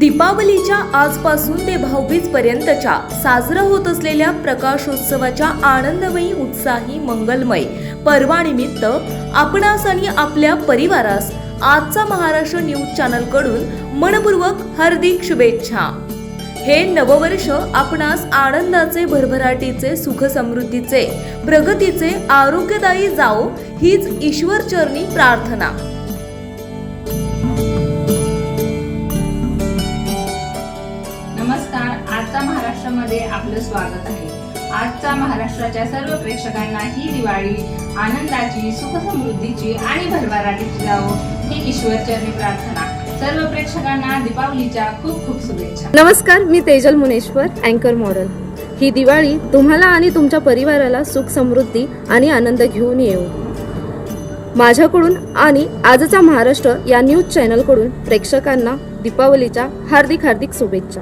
दीपावलीच्या आजपासून ते भाऊबीज पर्यंतच्या साजरा होत असलेल्या प्रकाशोत्सवाच्या आनंदमयी उत्साही मंगलमय पर्वानिमित्त आपणास आणि आपल्या परिवारास आजचा महाराष्ट्र न्यूज चॅनलकडून मनपूर्वक हार्दिक शुभेच्छा. हे नववर्ष आपणास आनंदाचे भरभराटीचे सुख समृद्धीचे प्रगतीचे आरोग्यदायी जाओ हीच ईश्वरचरणी प्रार्थना. महाराष्ट्रामध्ये आपलं स्वागत आहे. आजचा महाराष्ट्राच्या सर्व प्रेक्षकांना ही दिवाळी आनंदाची सुखसमृद्धीची आणि भरभराटीची जावो ही ईश्वरचरणी प्रार्थना. सर्व प्रेक्षकांना दीपावलीच्या खूप खूप शुभेच्छा. नमस्कार मी तेजल मुनेश्वर अँकर मॉडेल ही दिवाळी तुम्हाला आणि तुमच्या परिवाराला सुख समृद्धी आणि आनंद घेऊन येऊ माझ्याकडून आणि आजचा महाराष्ट्र या न्यूज चॅनलकडून प्रेक्षकांना दीपावलीच्या हार्दिक हार्दिक शुभेच्छा.